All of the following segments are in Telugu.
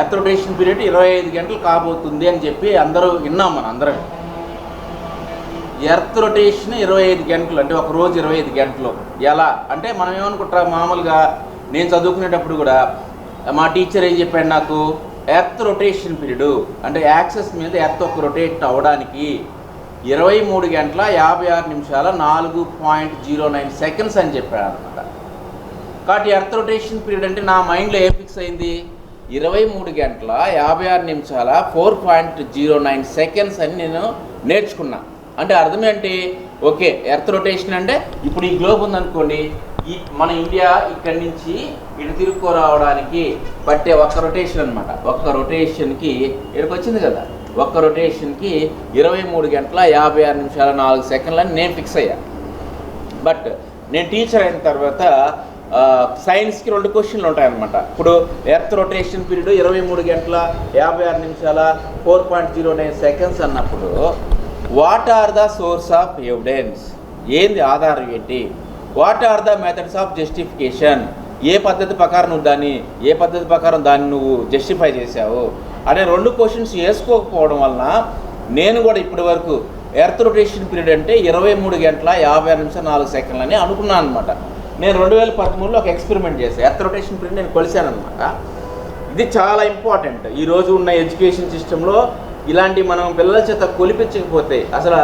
ఎర్త్ రొటేషన్ పీరియడ్ ఇరవై ఐదు గంటలు కాబోతుంది అని చెప్పి అందరూ విన్నాం మనం అందరం. ఎర్త్ రొటేషన్ ఇరవై ఐదు గంటలు అంటే ఒక రోజు ఇరవై ఐదు గంటలు. ఎలా? అంటే మనం ఏమనుకుంటాం? మామూలుగా నేను చదువుకునేటప్పుడు కూడా మా టీచర్ ఏం చెప్పాడు నాకు? ఎర్త్ రొటేషన్ పీరియడ్ అంటే యాక్సెస్ మీద ఎర్త్ ఒక రొటేట్ అవ్వడానికి ఇరవై మూడు గంటల యాభై ఆరు నిమిషాల నాలుగు పాయింట్ జీరో నైన్ సెకండ్స్ అని చెప్పాడు అనమాట కాబట్టి ఎర్త్ రొటేషన్ పీరియడ్ అంటే నా మైండ్లో ఏ ఫిక్స్ అయింది? ఇరవై మూడు గంటల యాభై ఆరు నిమిషాల four point zero nine seconds అని నేను నేర్చుకున్నా. అంటే అర్థం ఏంటి? ఓకే ఎర్త్ రొటేషన్ అంటే ఇప్పుడు ఈ గ్లోబ్ ఉందనుకోండి ఈ మన ఇండియా ఇక్కడి నుంచి ఇటు తిరుక్కో రావడానికి పట్టే ఒక్క రొటేషన్ అనమాట ఒక్క రొటేషన్కి ఇక్కడికి వచ్చింది కదా. ఒక్క రొటేషన్కి ఇరవై మూడు గంటల యాభై ఆరు నిమిషాల నాలుగు సెకండ్లని నేను ఫిక్స్ అయ్యా. బట్ నేను టీచర్ అయిన తర్వాత సైన్స్కి రెండు క్వశ్చన్లు ఉంటాయన్నమాట. ఇప్పుడు ఎర్త్ రొటేషన్ పీరియడ్ ఇరవై మూడు గంటల యాభై ఆరు నిమిషాల four point zero nine seconds అన్నప్పుడు what are the source of evidence ఏంది ఆధారం ఏంటి? What are the methods of justification ఏ పద్ధతి ప్రకారం నువ్వు దాన్ని ఏ పద్ధతి ప్రకారం దాన్ని నువ్వు జస్టిఫై చేశావు? అనే రెండు క్వశ్చన్స్ వేసుకోకపోవడం వలన నేను కూడా ఇప్పటి వరకు ఎర్త్ రొటేషన్ పీరియడ్ అంటే ఇరవై మూడు గంటల యాభై ఆరు నిమిషాలు నాలుగు సెకండ్లు అని అనుకున్నాను అనమాట నేను రెండు వేల పదమూడులో ఒక ఎక్స్పెరిమెంట్ చేశాను ఎర్త్ రొటేషన్ ప్రింట్ నేను కొలిశాను అనమాట ఇది చాలా ఇంపార్టెంట్ ఈ రోజు ఉన్న ఎడ్యుకేషన్ సిస్టంలో ఇలాంటి మనం పిల్లల చేత కొలిపించకపోతే అసలు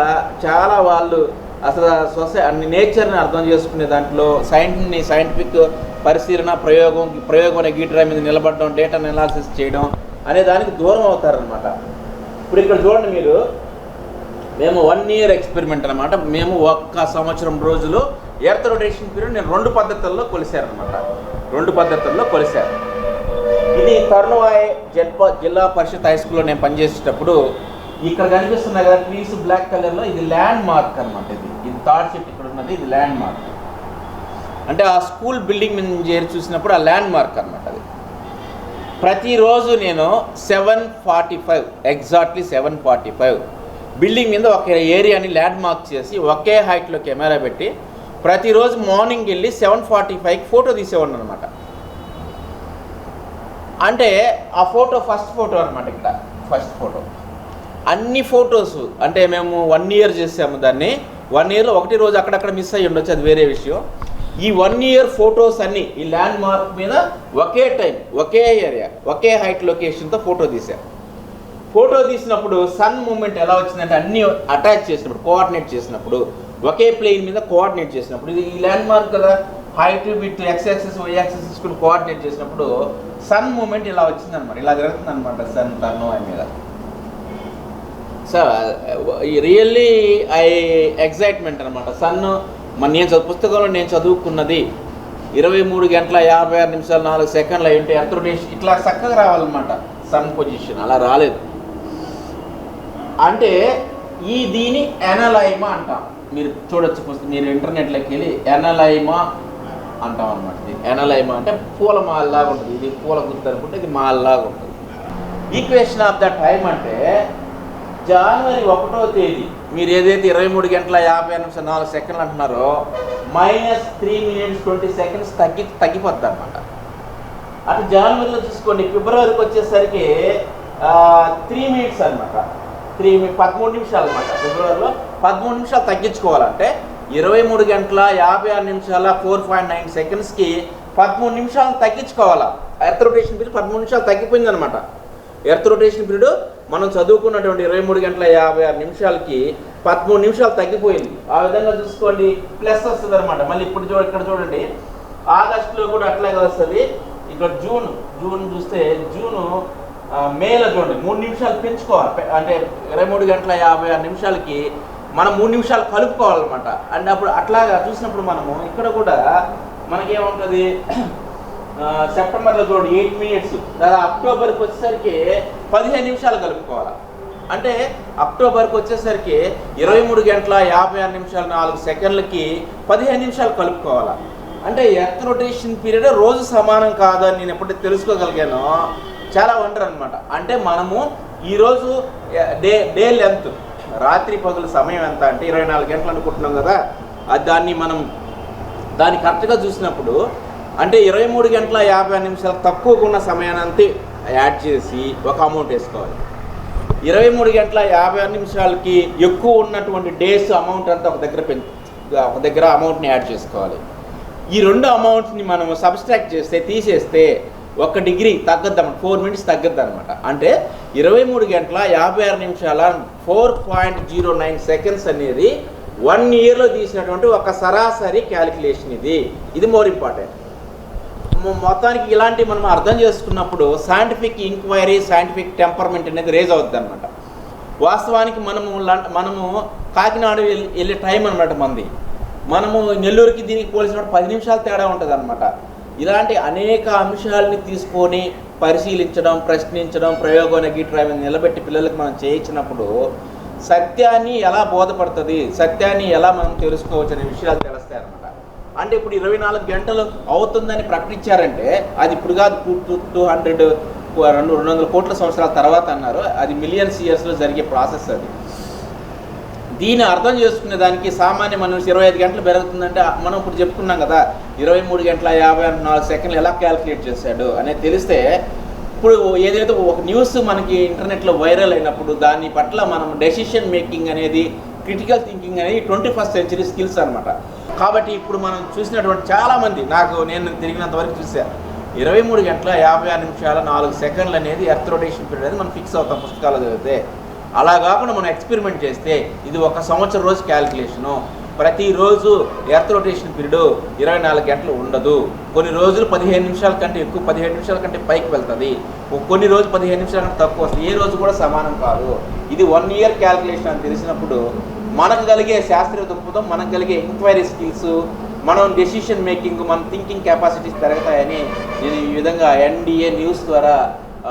చాలా వాళ్ళు అసలు సొసై అన్ని నేచర్ని అర్థం చేసుకునే దాంట్లో సైన్స్ని సైంటిఫిక్ పరిశీలన ప్రయోగం ప్రయోగం అనే గీటరా మీద నిలబడడం డేటాను అనాలిసిస్ చేయడం అనే దానికి దూరం అవుతారనమాట ఇప్పుడు ఇక్కడ చూడండి మీరు. మేము వన్ ఇయర్ ఎక్స్పెరిమెంట్ అనమాట మేము ఒక్క సంవత్సరం రోజులు ఎర్త్ రొటేషన్ పీరియడ్ నేను రెండు పద్ధతుల్లో కొలిశారనమాట రెండు పద్ధతుల్లో కొలిశారు. ఇది తరుణవాయ్ జల్ప జిల్లా పరిషత్ హై స్కూల్లో నేను పనిచేసేటప్పుడు ఇక్కడ కనిపిస్తున్న కదా ట్రీస్ బ్లాక్ కలర్లో ఇది ల్యాండ్ మార్క్ అనమాట ఇది. ఇది థర్డ్ చెట్టు ఇక్కడ ఉన్నది ఇది ల్యాండ్ మార్క్ అంటే ఆ స్కూల్ బిల్డింగ్ మీద చేరి చూసినప్పుడు ఆ ల్యాండ్ మార్క్ అనమాట అది. ప్రతిరోజు నేను seven forty five exactly seven forty five building మీద ఒక ఏరియాని ల్యాండ్ మార్క్ చేసి ఒకే హైట్లో కెమెరా పెట్టి ప్రతిరోజు మార్నింగ్ వెళ్ళి సెవెన్ ఫార్టీ ఫైవ్కి ఫోటో తీసేవాడిని అనమాట అంటే ఆ ఫోటో ఫస్ట్ ఫోటో అనమాట ఇక్కడ. First photo. అన్ని ఫొటోస్ అంటే మేము వన్ ఇయర్ చేసాము దాన్ని. వన్ ఇయర్లో ఒకటి రోజు అక్కడక్కడ మిస్ అయ్యి ఉండొచ్చు అది వేరే విషయం. ఈ వన్ ఇయర్ ఫొటోస్ అన్నీ ఈ ల్యాండ్ మార్క్ మీద ఒకే టైం ఒకే ఏరియా ఒకే హైట్ లొకేషన్తో ఫోటో తీసాం. ఫోటో తీసినప్పుడు సన్ మూమెంట్ ఎలా వచ్చిందంటే అన్నీ అటాచ్ చేసినప్పుడు కోఆర్డినేట్ చేసినప్పుడు ఒకే ప్లేన్ మీద కోఆర్డినేట్ చేసినప్పుడు ఇది ఈ ల్యాండ్ మార్క్ కదా height with X axis Y axis తీసుకుని కోఆర్డినేట్ చేసినప్పుడు సన్ మూమెంట్ ఇలా వచ్చిందనమాట ఇలా జరుగుతుంది అనమాట సన్ టర్న్ ఆయన మీద సో రియల్లీ ఐ ఎగ్జైట్మెంట్ అనమాట సన్ మన నేను చదువు పుస్తకంలో నేను చదువుకున్నది ఇరవై మూడు గంటల యాభై ఆరు నిమిషాలు నాలుగు సెకండ్లు అయి ఎర్త్ రొటేషన్ ఇట్లా చక్కగా రావాలన్నమాట సన్ పొజిషన్ అలా రాలేదు. అంటే ఈ దీని ఎనలైమా అంటాం. మీరు చూడొచ్చు పుస్తకం. మీరు ఇంటర్నెట్లోకి వెళ్ళి ఎనలైమా అంటాం అనమాట దీన్ని ఎనలైమా అంటే పూల మాల్లాగా ఉంటుంది. ఇది పూల గుర్తు అనుకుంటే ఇది మాల్లాగా ఉంటుంది. ఈక్వేషన్ ఆఫ్ ద టైం అంటే జనవరి ఒకటో తేదీ. మీరు ఏదైతే ఇరవై మూడు గంటల యాభై నిమిషం నాలుగు సెకండ్లు అంటున్నారో minus three minutes twenty seconds తగ్గి తగ్గిపోద్ది అనమాట అటు జనవరిలో చూసుకోండి. ఫిబ్రవరికి వచ్చేసరికి త్రీ మినిట్స్ అనమాట త్రీ పదమూడు నిమిషాలు అనమాట ఫిబ్రవరిలో. పదమూడు నిమిషాలు తగ్గించుకోవాలంటే ఇరవై మూడు గంటల యాభై ఆరు నిమిషాల ఫోర్ పాయింట్ నైన్ సెకండ్స్కి పదమూడు నిమిషాలు తగ్గించుకోవాలా? ఎర్త్ రొటేషన్ పీరియడ్ పదమూడు నిమిషాలు తగ్గిపోయింది అనమాట ఎర్త్ రొటేషన్ పీరియడ్ మనం చదువుకున్నటువంటి ఇరవై మూడు గంటల యాభై ఆరు నిమిషాలకి పదమూడు నిమిషాలు తగ్గిపోయింది. ఆ విధంగా చూసుకోండి ప్లస్ వస్తుంది అనమాట మళ్ళీ ఇప్పుడు చూడ ఇక్కడ చూడండి. ఆగస్టులో కూడా అట్లాగే వస్తుంది. ఇక్కడ జూన్ జూన్ చూస్తే జూను మేలో చూడండి. మూడు నిమిషాలు పెంచుకోవాలి. అంటే ఇరవై మూడు గంటల యాభై ఆరు నిమిషాలకి మనం మూడు నిమిషాలు కలుపుకోవాలన్నమాట. అంటే అప్పుడు అట్లాగా చూసినప్పుడు మనము ఇక్కడ కూడా మనకేముంటుంది? సెప్టెంబర్లో చూడండి ఎయిట్ మినిట్స్. దాదాపు అక్టోబర్కి వచ్చేసరికి పదిహేను నిమిషాలు కలుపుకోవాలి? అంటే అక్టోబర్కి వచ్చేసరికి ఇరవై మూడు గంటల యాభై ఆరు నిమిషాలు నాలుగు సెకండ్లకి పదిహేను నిమిషాలు కలుపుకోవాలి? అంటే ఎర్త్ రొటేషన్ పీరియడ్ రోజు సమానం కాదని నేను ఎప్పుడైతే తెలుసుకోగలిగానో చాలా వండర్ అనమాట అంటే మనము ఈరోజు డే డే లెంత్ రాత్రి పగుల సమయం ఎంత అంటే ఇరవై నాలుగు గంటలు అనుకుంటున్నాం కదా అది దాన్ని మనం దాన్ని కరెక్ట్గా చూసినప్పుడు అంటే ఇరవై మూడు గంటల యాభై నిమిషాలు తక్కువగా ఉన్న సమయానంతే యాడ్ చేసి ఒక అమౌంట్ వేసుకోవాలి. ఇరవై మూడు గంటల యాభై ఆరు నిమిషాలకి ఎక్కువ ఉన్నటువంటి డేస్ అమౌంట్ అంతా ఒక దగ్గర ఒక దగ్గర అమౌంట్ని యాడ్ చేసుకోవాలి. ఈ రెండు అమౌంట్స్ని మనం సబ్స్ట్రాక్ట్ చేస్తే తీసేస్తే ఒక డిగ్రీ తగ్గద్దు అనమాట ఫోర్ మినిట్స్ తగ్గద్దు అనమాట అంటే ఇరవై మూడు గంటల యాభై ఆరు నిమిషాల four point zero nine seconds అనేది వన్ ఇయర్లో తీసినటువంటి ఒక సరాసరి క్యాలిక్యులేషన్ ఇది. ఇది మోర్ ఇంపార్టెంట్ మొత్తానికి ఇలాంటి మనం అర్థం చేసుకున్నప్పుడు సైంటిఫిక్ ఇంక్వైరీ సైంటిఫిక్ టెంపర్మెంట్ అనేది రేజ్ అవుద్ది అనమాట వాస్తవానికి మనము మనము కాకినాడ వెళ్ళి- వెళ్ళే టైం అనమాట మంది మనము నెల్లూరుకి దీనికి పోలిసినప్పుడు పది నిమిషాలు తేడా ఉంటుంది అనమాట ఇలాంటి అనేక అంశాలని తీసుకొని పరిశీలించడం ప్రశ్నించడం ప్రయోగం నెగిటివ్ నిలబెట్టి పిల్లలకు మనం చేయించినప్పుడు సత్యాన్ని ఎలా బోధపడుతుంది సత్యాన్ని ఎలా మనం తెలుసుకోవచ్చు అనే విషయాలు తెలుస్తాయి అనమాట అంటే ఇప్పుడు ఇరవై నాలుగు గంటలు అవుతుందని ప్రకటించారంటే అది ఇప్పుడు కాదు టూ టూ టూ హండ్రెడ్ రెండు రెండు వందల కోట్ల సంవత్సరాల తర్వాత అన్నారు. అది మిలియన్స్ ఇయర్స్లో జరిగే ప్రాసెస్ అది. దీన్ని అర్థం చేసుకునే దానికి సామాన్య మనిషి ఇరవై ఐదు గంటలు పెరుగుతుందంటే మనం ఇప్పుడు చెప్పుకున్నాం కదా ఇరవై మూడు గంటల యాభై నాలుగు సెకండ్లు ఎలా క్యాలిక్యులేట్ చేశాడు అనేది తెలిస్తే ఇప్పుడు ఏదైతే ఒక న్యూస్ మనకి ఇంటర్నెట్లో వైరల్ అయినప్పుడు దాని పట్ల మనం డెసిషన్ మేకింగ్ అనేది క్రిటికల్ థింకింగ్ అనేది ట్వంటీ ఫస్ట్ సెంచరీ స్కిల్స్ అనమాట కాబట్టి ఇప్పుడు మనం చూసినటువంటి చాలామంది నాకు నేను తిరిగినంత వరకు చూశాను ఇరవై మూడు గంటల యాభై ఆరు నిమిషాల నాలుగు సెకండ్లు అనేది ఎర్త్ రొటేషన్ పీరియడ్ అనేది మనం ఫిక్స్ అవుతాం పుస్తకాలు చదివితే. అలా కాకుండా మనం ఎక్స్పెరిమెంట్ చేస్తే ఇది ఒక సంవత్సరం రోజు క్యాలిక్యులేషను ప్రతిరోజు ఎర్త్ రొటేషన్ పీరియడ్ ఇరవై నాలుగు గంటలు ఉండదు. కొన్ని రోజులు పదిహేను నిమిషాల కంటే ఎక్కువ పదిహేను నిమిషాల కంటే పైకి వెళ్తుంది. కొన్ని రోజులు పదిహేను నిమిషాల కంటే తక్కువ వస్తుంది. ఏ రోజు కూడా సమానం కాదు. ఇది వన్ ఇయర్ క్యాలిక్యులేషన్ అని తెలిసినప్పుడు మనకు కలిగే శాస్త్రీయ దృక్పథం మనకు కలిగే ఎంక్వైరీ స్కిల్స్ మనం డెసిషన్ మేకింగ్ మన థింకింగ్ కెపాసిటీస్ పెరుగుతాయని నేను ఈ విధంగా ఎన్డీఏ న్యూస్ ద్వారా ఆ,